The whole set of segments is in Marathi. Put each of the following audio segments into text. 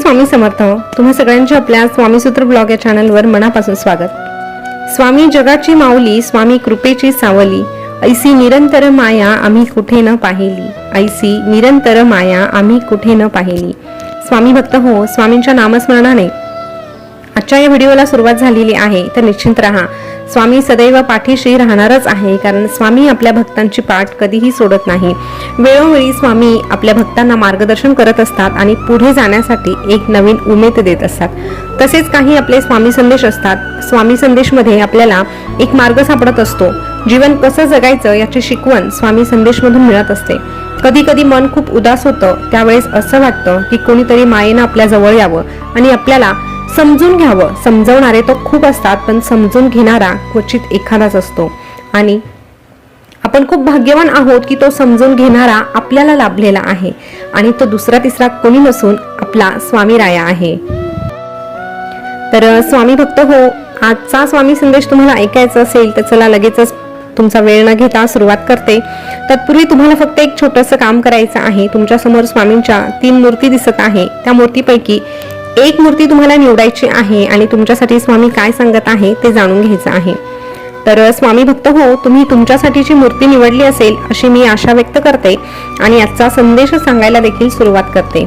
स्वामी समर्थ. तुम्हा सगळ्यांचे आपल्या स्वामीसूत्र ब्लॉग या चॅनलवर मनापासून स्वागत. स्वामी जगाची माऊली स्वामी कृपेची सावली ऐसी निरंतर माया आम्ही कुठे न पाहिली. ऐसी निरंतर माया आम्ही कुठे न पाहिली. स्वामी भक्त हो स्वामींच्या नामस्मरणाने. आजच्या या व्हिडिओला सुरुवात झालेली आहे तर निश्चिंत राहा. स्वामी सदैव पाठीशी राहणारच आहे कारण स्वामी आपल्या भक्तांची पाठ कधीही सोडत नाही. वेळोवेळी स्वामी आपल्या भक्तांना मार्गदर्शन करत असतात आणि पुढे जाण्यासाठी एक नवीन उमेद देत असतात. तसेच काही आपले स्वामी संदेश असतात. स्वामी संदेशमध्ये आपल्याला एक मार्ग सापडत असतो. जीवन कसं जगायचं याची शिकवण स्वामी संदेशमधून मिळत असते. कधी कधी मन खूप उदास होतं. त्यावेळेस असं वाटतं की कोणीतरी मायेनं आपल्या जवळ यावं आणि आपल्याला समजून घ्यावं. समजवणारे तर खूप असतात पण समजून घेणारा क्वचित एखादाच असतो. आणि आपण खूप भाग्यवान आहोत की तो समजून घेणारा आपल्याला लाभलेला आहे आणि तो दुसरा तिसरा कोणी नसून आपला स्वामी राया आहे. तर स्वामी भक्त हो आजचा स्वामी संदेश तुम्हाला ऐकायचा असेल तर चला लगेचच तुमचा वेळ न घेता सुरुवात करते. तत्पूर्वी तुम्हाला फक्त एक छोटंसं काम करायचं आहे. तुमच्यासमोर स्वामींच्या तीन मूर्ती दिसत आहे. त्या मूर्तीपैकी एक मूर्ती तुम्हाला निवडायची आहे आणि तुमच्यासाठी स्वामी काय सांगत आहे ते जाणून घ्यायचं आहे. तर स्वामी भक्त हो तुम्ही तुमच्यासाठीची मूर्ती निवडली असेल अशी मी आशा व्यक्त करते आणि आजचा संदेश सांगायला देखील सुरुवात करते.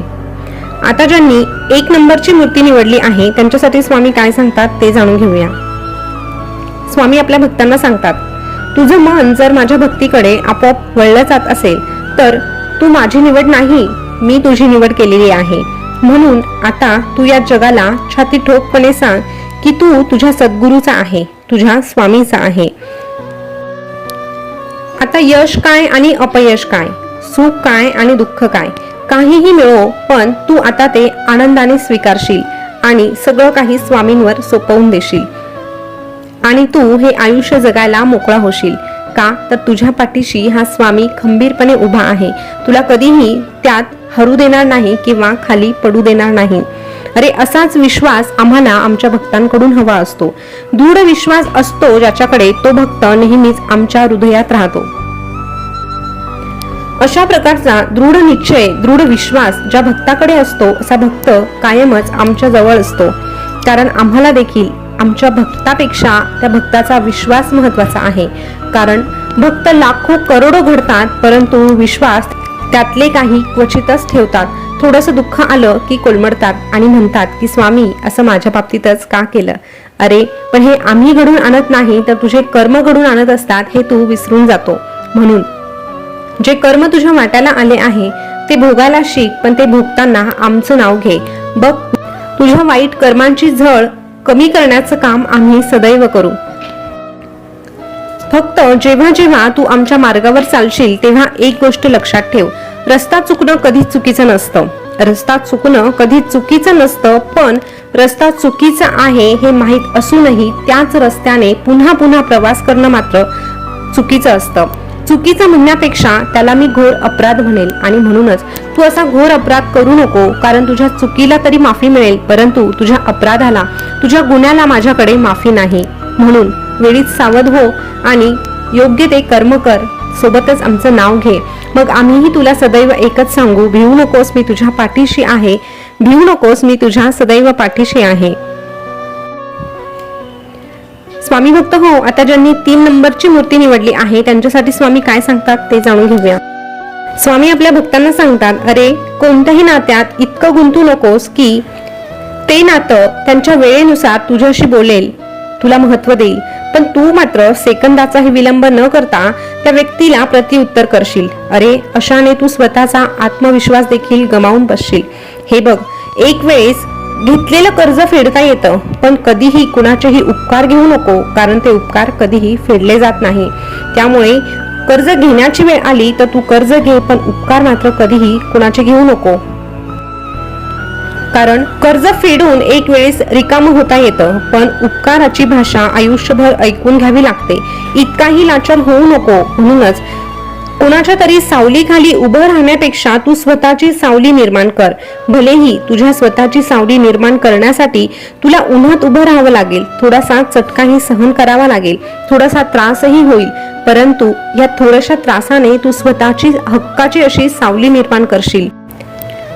आता ज्यांनी एक नंबरची मूर्ती निवडली आहे त्यांच्यासाठी स्वामी काय सांगतात ते जाणून घेऊया. स्वामी आपल्या भक्तांना सांगतात तुझं मन जर माझ्या भक्तीकडे आपोआप वळलं जात असेल तर तू माझी निवड नाही मी तुझी निवड केलेली आहे. म्हणून आता तू या जगाला छाती ठोकपणे सांग की तू तुझ्या सद्गुरूचा आहे तुझ्या स्वामीचा आहे. आता यश काय आणि अपयश काय? सुख काय आणि दुःख काय? काहीही मिळो पण तू आता ते आनंदाने स्वीकारशील आणि सगळं काही स्वामींवर सोपवून देशील. आणि तू हे आयुष्य जगायला मोकळा होशील. का? तर तुझ्या पाठीशी हा स्वामी खंबीरपणे उभा आहे. तुला कधीही त्यात हरू देणार नाही किंवा खाली पडू देणार नाही. अरे असाच विश्वास आम्हाला आमच्या भक्तांकडून हवा असतो. दृढ विश्वास असतो ज्याच्याकडे तो भक्त नेहमीच आमच्या हृदयात राहतो. अशा प्रकारचा दृढ निश्चय दृढ विश्वास ज्या भक्ताकडे असतो असा भक्त कायमच आमच्या जवळ असतो. कारण आम्हाला देखील आमच्या भक्तापेक्षा त्या भक्ताचा विश्वास महत्त्वाचा आहे. कारण भक्त लाखो करोडो घडतात परंतु विश्वास त्यातले काही क्वचितच ठेवतात. थोडंसं दुःख आलं की कोलमडतात आणि म्हणतात की स्वामी असं माझ्या बाबतीतच का केलं? अरे पण हे आम्ही घडून आणत नाही तर तुझे कर्म घडून आणत असतात हे तू विसरून जातो. म्हणून जे कर्म तुझ्या वाट्याला आले आहे ते भोगायला शिक पण ते भोगताना आमचं नाव घे. बघ तुझ्या वाईट कर्मांची झळ कमी करण्याचं काम आम्ही सदैव करू. फक्त जेव्हा जेव्हा तू आमच्या मार्गावर चालशील तेव्हा एक गोष्ट लक्षात ठेव. रस्ता चुकणं कधीच चुकीचं नसतं. रस्ता चुकणं कधी चुकीचं नसतं पण रस्ता चुकीचा आहे हे माहीत असूनही त्याच रस्त्याने पुन्हा पुन्हा प्रवास करणं मात्र चुकीचं असतं. चुकीचं म्हणण्यापेक्षा त्याला मी घोर अपराध म्हणेल आणि म्हणूनच तू असा घोर अपराध करू नको कारण तुझ्या चुकीला तरी माफी मिळेल परंतु तुझ्या अपराधाला तुझ्या गुन्ह्याला माझ्याकडे माफी नाही. म्हणून वेळीच सावध हो आणि योग्य ते कर्म कर. सोबतच आमचं नाव घे. मग आम्हीही तुला सदैव एकच सांगू भिवू नकोस मी तुझ्या पाठीशी आहे. भिवू नकोस मी तुझ्या सदैव पाठीशी आहे. स्वामी भक्त हो आता ज्यांनी तीन नंबरची मूर्ती निवडली आहे त्यांच्यासाठी स्वामी काय सांगतात ते जाणून घेऊया. स्वामी आपल्या भक्तांना सांगतात अरे कोणत्याही नात्यात इतकं गुंतू नकोस की ते नातं त्यांच्या वेळेनुसार तुझ्याशी बोलेल तुला महत्त्व देईल. पण तू मात्र सेकंदाचाही विलंब न करता त्या व्यक्तीला प्रतिउत्तर करशील. अरे अशाने तू स्वतःचा आत्मविश्वास देखील गमावून बसशील. हे बघ एक वेळेस घेतलेलं कर्ज फेडता येतं पण कधीही कुणाचेही उपकार घेऊ नको कारण ते उपकार कधीही फेडले जात नाही. त्यामुळे कर्ज घेण्याची वेळ आली तर तू कर्ज घे पण उपकार मात्र कधीही कुणाचे घेऊ नको. कारण कर्ज फेडून एक वेळेस रिकाम होता येतं पण उपकाराची भाषा आयुष्यभर ऐकून घ्यावी लागते. इतकाही लाचार होऊ नको म्हणूनच कोणाच्या तरी सावलीखाली उभं राहण्यापेक्षा तू स्वतःची सावली निर्माण कर. भलेही तुझ्या स्वतःची सावली निर्माण करण्यासाठी तुला उन्हात उभं राहावं लागेल. थोडासा चटकाही सहन करावा लागेल. थोडासा त्रासही होईल. परंतु या थोड्याशा त्रासाने तू स्वतःची हक्काची अशी सावली निर्माण करशील.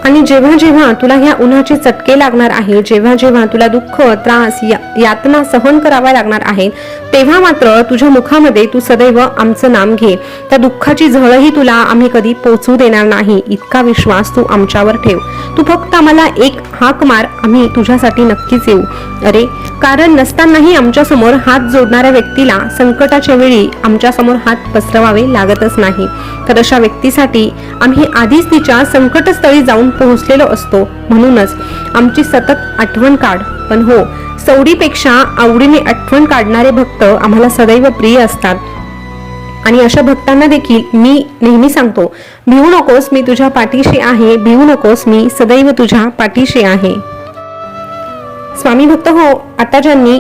आणि जेव्हा जेव्हा तुला ह्या उन्हाचे चटके लागणार आहे जेव्हा जेव्हा तुला दुःख त्रास या- यातना सहन कराव्या लागणार आहेत तेव्हा मात्र तुझ्या मुखामध्ये तू सदैव आमचं नाम घे. त्या दुःखाची झळही तुला आम्ही कधी पोचू देणार नाही. इतका विश्वास तू आमच्यावर ठेव. तू फक्त आम्हाला एक हाक मार आम्ही तुझ्यासाठी नक्कीच येऊ. अरे कारण नसतानाही आमच्यासमोर हात जोडणाऱ्या व्यक्तीला संकटाच्या वेळी आमच्यासमोर हात पसरवावे लागतच नाही. तर अशा व्यक्तीसाठी आम्ही आधीच तिच्या संकटस्थळी जाऊन पोहोचलेलो असतो. म्हणूनच आमची सतत आठवण काढ. पण हो सवडीपेक्षा आवडीने आठवण काढणारे भक्त आम्हाला सदैव प्रिय असतात. आणि अशा भक्तांना देखील मी नेहमी सांगतो भिवू नकोस मी तुझ्या पाठीशी आहे भिवू नकोस मी सदैव तुझ्या पाठीशी आहे. स्वामी भक्त हो आता ज्यांनी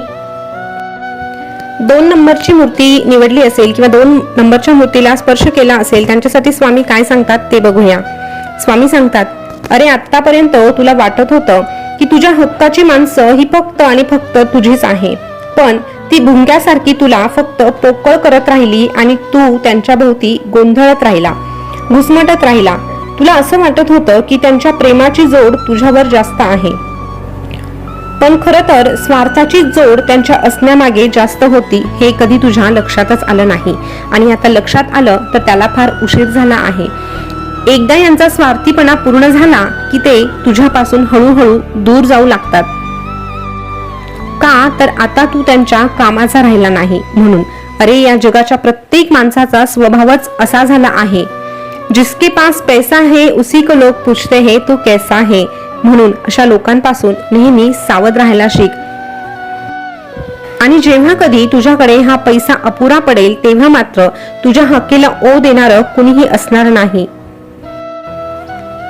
दोन नंबरची मूर्ती निवडली असेल किंवा दोन नंबरच्या मूर्तीला स्पर्श केला असेल त्यांच्यासाठी स्वामी काय सांगतात ते बघूया. स्वामी सांगतात अरे आतापर्यंत तुला वाटत होतं की तुझ्या हक्काची माणसं ही फक्त आणि फक्त तुझीच आहे. पण ती भुंग्यासारखी तुला फक्त पोकळ करत राहिली आणि तू त्यांच्या भोवती गोंधळत राहिला घुसमटत राहिला. तुला असं वाटत होतं की त्यांच्या प्रेमाची जोड तुझ्यावर जास्त आहे. पण खरं तर स्वार्थाची जोड त्यांच्या असण्यामागे जास्त होती हे कधी तुझ्या लक्षातच आलं नाही. आणि आता लक्षात आलं तर त्याला फार उशीर झाला आहे. एकदा यांचा स्वार्थीपणा पूर्ण झाला की ते तुझ्यापासून हळूहळू दूर जाऊ लागतात. का तर आता तू त्यांच्या कामाचा राहिला नाही म्हणून. अरे या जगाच्या प्रत्येक माणसाचा स्वभावच असा झाला आहे. जिसके पास पैसा है उसी को लोग पूछते है तो कैसा है? म्हणून अशा लोकांपासून नेहमी सावध राहायला शिक. आणि जेव्हा कधी तुझ्याकडे हा पैसा अपुरा पडेल तेव्हा मात्र तुझ्या हक्कीला ओ देणारं कुणीही असणार नाही.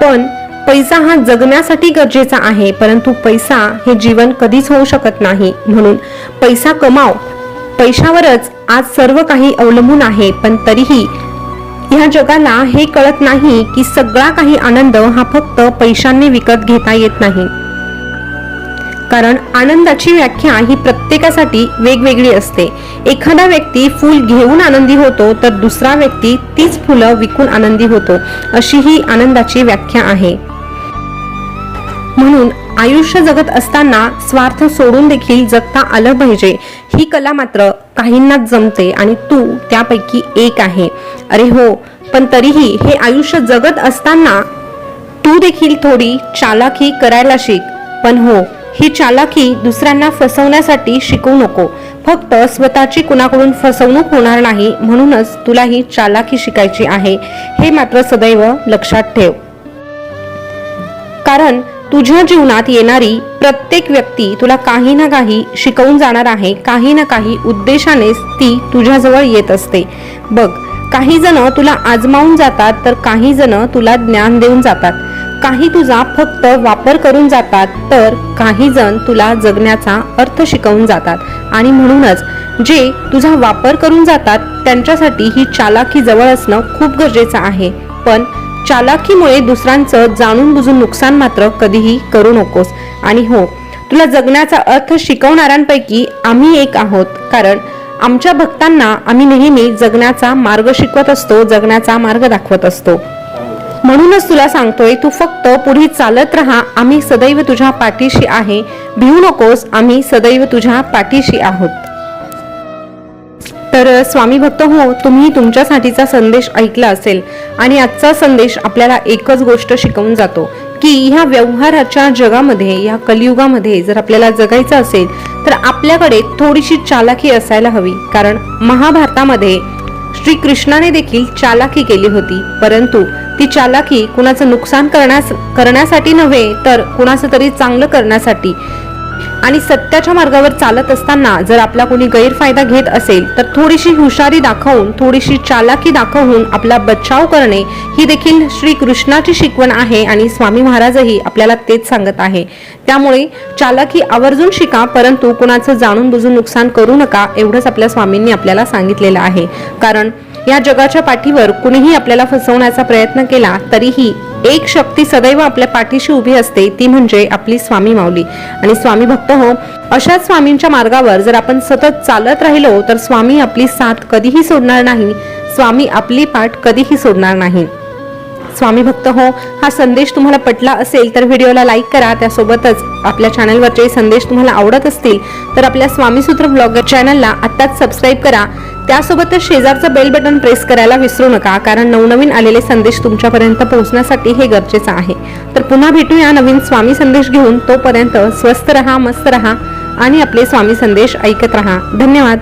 पण पैसा हा जगण्यासाठी गरजेचा आहे परंतु पैसा हे जीवन कधीच होऊ शकत नाही. म्हणून पैसा कमाव. पैशावरच आज सर्व काही अवलंबून आहे पण तरीही ह्या जगाला हे कळत नाही की सगळा काही आनंद हा फक्त पैशांनी विकत घेता येत नाही. कारण आनंदाची व्याख्या ही प्रत्येकासाठी वेगवेगळी असते. एखादा व्यक्ती फूल घेऊन आनंदी होतो तर दुसरा व्यक्ती तीच फुलं विकून आनंदी होतो अशी ही आनंदाची व्याख्या आहे. म्हणून आयुष्य जगत असताना स्वार्थ सोडून देखील जगता आलं पाहिजे. ही कला मात्र काहींनाच जमते आणि तू त्यापैकी एक आहे. अरे हो पण तरीही हे आयुष्य जगत असताना तू देखील थोडी चालाकी करायला शिक. पण हो ही चालाकी दुसऱ्यांना फसवण्यासाठी शिकवू नको. फक्त स्वतःची कुणाकडून फसवणूक होणार नाही म्हणूनच तुला ही चालाकी शिकायची आहे. हे मात्र सदैव लक्षात ठेव. कारण तुझ्या जीवनात येणारी प्रत्येक व्यक्ती तुला काही ना काही शिकवून जाणार आहे. काही ना काही उद्देशानेच ती तुझ्याजवळ येत असते. बघ काही जण तुला आजमावून जातात तर काही जण तुला ज्ञान देऊन जातात. काही तुझा फक्त वापर करून जातात तर काही जण तुला जगण्याचा अर्थ शिकवून जातात. आणि म्हणूनच जे तुझा वापर करून जातात त्यांच्यासाठी ही चालाकी जवळ असणं खूप गरजेचं आहे. पण चालाकीमुळे दुसऱ्यांचं जाणून बुजून नुकसान मात्र कधीही करू नकोस. आणि हो तुला जगण्याचा अर्थ शिकवणाऱ्यांपैकी आम्ही एक आहोत. कारण आमच्या भक्तांना आम्ही नेहमी जगण्याचा मार्ग शिकवत असतो जगण्याचा मार्ग दाखवत असतो. म्हणूनच तुला सांगतोय तू फक्त पुढे चालत राहा. आम्ही सदैव तुझ्या पाठीशी आहे. भिवू नकोस आम्ही सदैव तुझ्या पाठीशी आहोत. तर स्वामी भक्त हो तुम्ही तुमच्यासाठीचा संदेश ऐकला असेल आणि आजचा संदेश आपल्याला एकच गोष्ट शिकवून जातो की ह्या व्यवहाराच्या जगामध्ये या कलियुगामध्ये जर आपल्याला जगायचं असेल तर आपल्याकडे थोडीशी चालाकी असायला हवी कारण महाभारतामध्ये श्री कृष्णाने देखील चालाकी केली होती. परंतु ती चालाकी कुणाचं नुकसान करण्यास करण्यासाठी नव्हे तर कुणाचं तरी चांगलं करण्यासाठी. आणि सत्याच्या मार्गावर चालत असताना जर आपला कोणी गैरफायदा घेत असेल तर थोडीशी हुशारी दाखवून थोडीशी चालाकी दाखवून आपला बचाव करणे ही देखील श्री कृष्णाची शिकवण आहे आणि स्वामी महाराजही आपल्याला तेच सांगत आहे. त्यामुळे चालाकी आवर्जून शिका परंतु कुणाचं जाणून बुजून नुकसान करू नका एवढंच आपल्या स्वामींनी आपल्याला सांगितलेलं आहे. कारण या जगाच्या पाठीवर कुणीही आपल्याला फसवण्याचा प्रयत्न केला तरीही एक शक्ती सदैव आपल्या पाठीशी उभी असते ती म्हणजे आपली स्वामी माऊली. आणि स्वामी भक्त हो अशाच स्वामींच्या मार्गावर जर आपण सतत चालत राहिलो तर स्वामी आपली साथ कधीही सोडणार नाही स्वामी आपली पाठ कधीही सोडणार नाही. स्वामी भक्त हो हा संदेश तुम्हाला पटला असेल तर व्हिडिओला लाईक करा त्यासोबतच आपल्या चॅनलवरचे संदेश तुम्हाला आवडत असतील तर आपल्या स्वामीसूत्र ब्लॉगर चॅनलला आत्ताच सबस्क्राईब करा. त्यासोबतच शेजारचं बेल बटन प्रेस करायला विसरू नका कारण नवनवीन आलेले संदेश तुमच्यापर्यंत पोहोचण्यासाठी हे गरजेचं आहे. तर पुन्हा भेटूया नवीन स्वामी संदेश घेऊन. तोपर्यंत स्वस्त रहा मस्त रहा आणि आपले स्वामी संदेश ऐकत रहा. धन्यवाद.